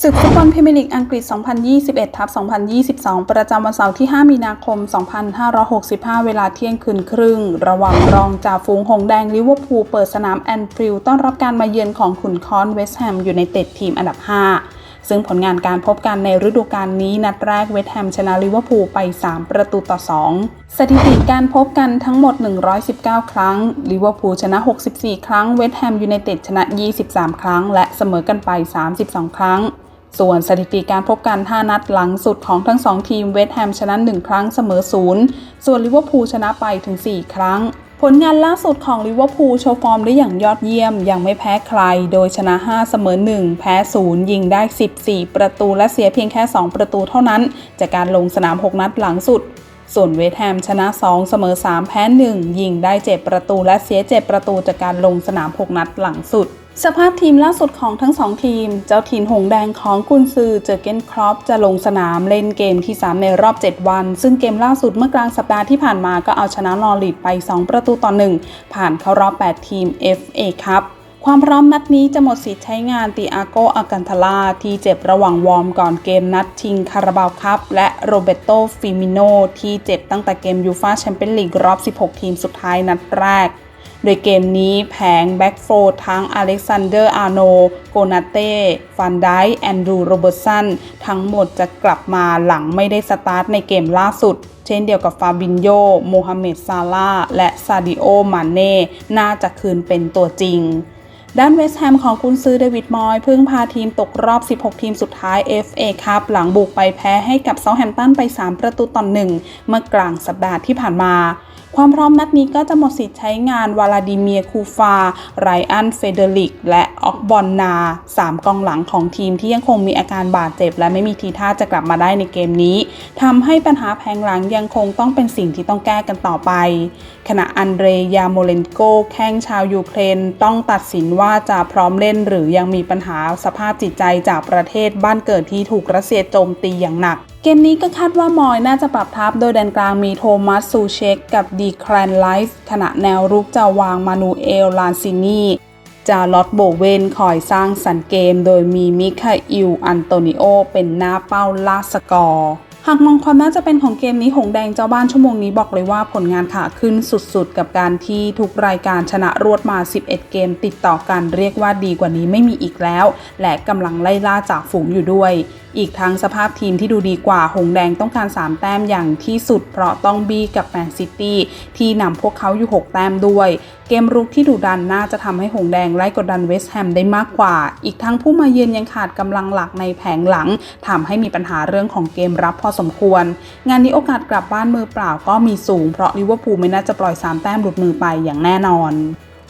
ศึกฟุตบอลพรีเมียร์ลีกอังกฤษ 2021 ทับ 2022 ประจำวันเสาร์ที่ 5 มีนาคม 2565 เวลาเที่ยงคืนครึ่ง ระหว่างรองจ่าฝูงหงแดงลิเวอร์พูลเปิดสนามแอนฟิลด์ต้อนรับการมาเยือนของขุนค้อนเวสต์แฮมอยู่ในเต็ดทีมอันดับ 5 ซึ่งผลงานการพบกันในฤดูกาลนี้นัดแรกเวสต์แฮมชนะลิเวอร์พูลไป 3 ประตูต่อ 2 สถิติการพบกันทั้งหมด 119 ครั้งลิเวอร์พูลชนะ 64 ครั้งเวสต์แฮมยูไนเต็ดชนะ 23 ครั้ง และเสมอกันไป 32 ครั้ง ส่วนสถิติการพบกัน 5 นัดหลังสุดของทั้ง 2 ทีมเวสต์แฮมชนะ 1 ครั้งเสมอ 0 ส่วนลิเวอร์พูลชนะไปถึง 4 ครั้ง ผลงานล่าสุดของลิเวอร์พูลโชว์ฟอร์มได้อย่างยอดเยี่ยม ยังไม่แพ้ใคร โดยชนะ 5 เสมอ 1 แพ้ 0 ยิงได้ 14 ประตูและเสียเพียงแค่ 2 ประตูเท่านั้น จากการลงสนาม 6 นัดหลังสุด ส่วนเวสต์แฮมชนะ 2 เสมอ 3 แพ้ 1 ยิงได้ 7 ประตูและเสีย 7 ประตูจากการลงสนาม 6 นัดหลังสุด สภาพทีมล่าสุดของทั้ง2ทีม เจ้าทีมหงแดงของกุนซือเจอเกนครอปจะลงสนามเล่นเกมที่ 3 ในรอบ 7 วัน ซึ่งเกมล่าสุดเมื่อกลางสัปดาห์ที่ผ่านมาก็เอาชนะนอริดไป 2 ประตูต่อ 1 ผ่านเข้ารอบ 8 ทีม FA ครับความพร้อมนัดนี้จะหมดสิทธิ์ใช้งานติอาโกอากันทาลาที่เจ็บระหว่างวอร์มก่อนเกมนัดชิงคาราบาวคัพและโรเบโตฟิมิโนที่เจ็บตั้งแต่เกมยูฟาแชมเปี้ยนลีกรอบ 16 ทีมสุดท้ายนัดแรก โดยเกมนี้แผงแบ็กโฟร์ทั้งอเล็กซานเดอร์อาร์โน โกนาเต้ฟันไดแอนดรูโรเบิร์ตสันทั้งหมดจะกลับมาหลังไม่ได้สตาร์ทในเกมล่าสุด เช่นเดียวกับฟาบินโยโมฮัมเหม็ดซาลาและซาดิโอมาเน่ น่าจะคืนเป็นตัวจริงด้านเวสต์แฮมของกุนซือเดวิดมอยเพิ่งพาทีมตกรอบ 16 ทีมสุดท้าย FA ครับหลังบุกไปแพ้ให้กับเซาแฮมป์ตันไป 3 ประตูต่อหนึ่งเมื่อกลางสัปดาห์ที่ผ่านมา ความพร้อมนัดนี้ก็จะหมดสิทธิ์ใช้งานวาลาดิเมียร์คูฟา ไรอันเฟเดริก และออกบอนนา 3 กองหลังของทีมที่ยังคงมีอาการบาดเจ็บ และไม่มีทีท่าจะกลับมาได้ในเกมนี้ทำให้ปัญหาแพงหลังยังคงต้องเป็นสิ่งที่ต้องแก้กันต่อไป ขณะอันเดรยาโมเลนโกแข้งชาวยูเครนต้องตัดสินว่าจะพร้อมเล่นหรือยังมีปัญหาสภาพจิตใจจากประเทศบ้านเกิดที่ถูกรัสเซียโจมตีอย่างหนัก เกมนี้ก็คาดว่ามอยน่าจะปรับทับโดยแดนกลางมีโทมัสซูเชกกับดีแครนไลฟ์ขณะแนวรุกจะวางมานูเอลลานซินี จาลอตโบเวนคอยสร้างสรรค์เกม โดยมีมิคาอิลอันโตนิโอ เป็นหน้าเป้าล่าสกอร์หากมองความน่าจะเป็นของเกมนี้หงแดงเจ้าบ้านชั่วโมงนี้บอกเลยว่าผลงานขาขึ้นสุดๆ กับการที่ทุกรายการชนะรวดมา 11 เกมติดต่อกันเรียกว่าดีกว่านี้ไม่มีอีกแล้ว และกำลังไล่ล่าจากฝูงอยู่ด้วย อีกทั้งสภาพทีมที่ดูดีกว่าหงแดงต้องการ 3 แต้มอย่างที่สุด เพราะต้องบี้กับแมนซิตี้ที่นำพวกเขาอยู่ 6 แต้มด้วย เกมรุกที่ดุดันน่าจะทำให้หงแดงไล่กดดันเวสต์แฮมได้มากกว่า อีกทั้งผู้มาเยือนยังขาดกำลังหลักในแผงหลังทำให้มีปัญหาเรื่องของเกมรับพอสมควร งานนี้โอกาสกลับบ้านมือเปล่าก็มีสูงเพราะลิเวอร์พูลไม่น่าจะปล่อย3แต้มหลุดมือไปอย่างแน่นอน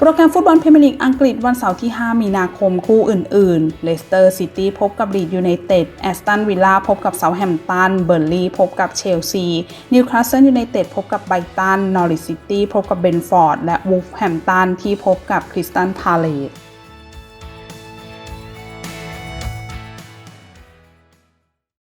โปรแกรมฟุตบอลพรีเมียร์ลีกอังกฤษวันเสาร์ที่ 5 มีนาคมคู่อื่นๆ เลสเตอร์ซิตี้พบกับลีดยูไนเต็ด แอสตันวิลล่าพบกับเซาแฮมตัน เบอร์ลีพบกับเชลซี นิวคาสเซิลยูไนเต็ดพบกับไบรตัน นอริสซิตี้พบกับเบนฟอร์ด และวูฟแฮมตันที่พบกับคริสตันพาเลต